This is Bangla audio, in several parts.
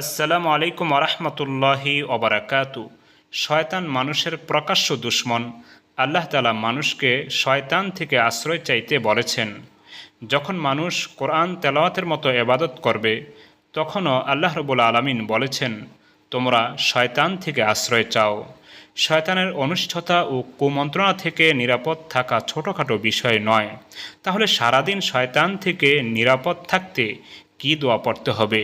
আসসালামু আলাইকুম আরহামতুল্লাহি ওবরাকাতু শয়তান মানুষের প্রকাশ্য দুশ্মন। আল্লাহ তালা মানুষকে শয়তান থেকে আশ্রয় চাইতে বলেছেন। যখন মানুষ কোরআন তেলাওয়াতের মতো এবাদত করবে, তখনও আল্লাহ রবুল আলমিন বলেছেন, তোমরা শয়তান থেকে আশ্রয় চাও। শয়তানের অনিষ্ঠতা ও কুমন্ত্রণা থেকে নিরাপদ থাকা ছোটোখাটো বিষয় নয়। তাহলে সারাদিন শয়তান থেকে নিরাপদ থাকতে কী দোয়া পড়তে হবে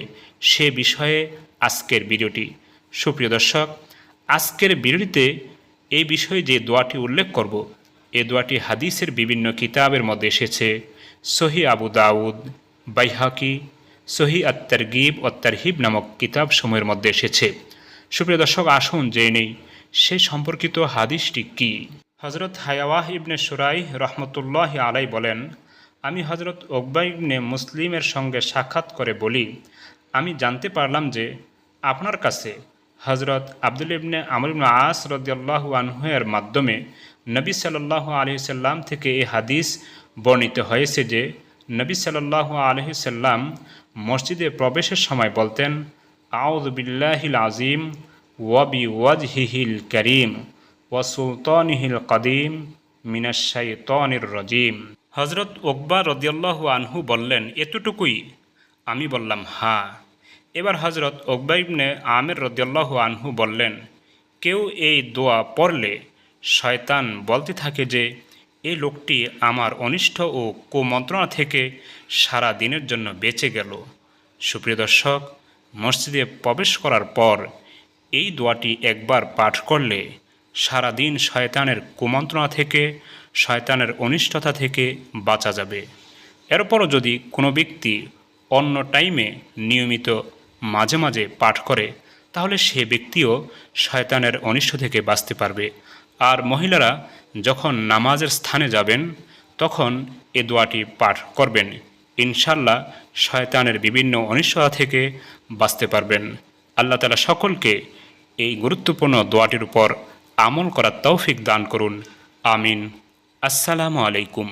সে বিষয়ে আজকের ভিডিওটি। সুপ্রিয় দর্শক, আজকের ভিডিওটিতে এই বিষয়ে যে দোয়াটি উল্লেখ করব, এ দোয়াটি হাদিসের বিভিন্ন কিতাবের মধ্যে এসেছে। সহি আবু দাউদ, বাইহাকি, সহি আত্তারগিব ও তারহিব নামক কিতাব সময়ের মধ্যে এসেছে। সুপ্রিয় দর্শক, আসুন জেনে নেই, সে সম্পর্কিত হাদিসটি কি? হজরত হায়াওয়াহ ইবনে সুরাই রহমতুল্লাহ আলাই বলেন আমি হজরত ওকবা ইবনে মুসলিমের সঙ্গে সাক্ষাৎ করে বলি, আমি জানতে পারলাম যে আপনার কাছে হজরত আব্দুল ইবনে ইবনে আস রদিয়াল্লাহু আনহুয়ের মাধ্যমে নবী সাল্লাহ আলহিসাল্লাম থেকে এই হাদিস বর্ণিত হয়েছে যে নবী সাল্লাহ আলহিসাল্লাম মসজিদে প্রবেশের সময় বলতেন আউদ বিল্লাহিল আজিম ওয়াবি ওয়াজহিহিল করিম ওয়া সুলতানিহিল কদিম মিনাশাইতনির রজিম। হজরত ওকবা রদিয়াল্লাহু আনহু বললেন, এতটুকুই। আমি বললাম হ্যাঁ। এবার হজরত ওকবা ইবনে আমের রদিয়াল্লাহু আনহু বললেন, কেউ এই দোয়া পড়লে শয়তান বলতে থাকে যে এই লোকটি আমার অনিষ্ট ও কুমন্ত্রণা থেকে সারা দিনের জন্য বেঁচে গেল। সুপ্রিয় দর্শক, মসজিদে প্রবেশ করার পর এই দোয়াটি একবার পাঠ করলে সারা দিন শয়তানের কুমন্ত্রণা থেকে শয়তানের অনিষ্টতা থেকে বাঁচা যাবে। এরপরও যদি কোনো ব্যক্তি অন্য টাইমে নিয়মিত মাঝে মাঝে পাঠ করে, তাহলে সে ব্যক্তিও শয়তানের অনিষ্ট থেকে বাঁচতে পারবে। আর মহিলারা যখন নামাজের স্থানে যাবেন, তখন এ দোয়াটি পাঠ করবেন। ইনশাল্লাহ শয়তানের বিভিন্ন অনিষ্টতা থেকে বাঁচতে পারবেন। আল্লাহ তালা সকলকে এই গুরুত্বপূর্ণ দোয়াটির উপর আমল করার তৌফিক দান করুন। আমিন। আসসালামু আলাইকুম।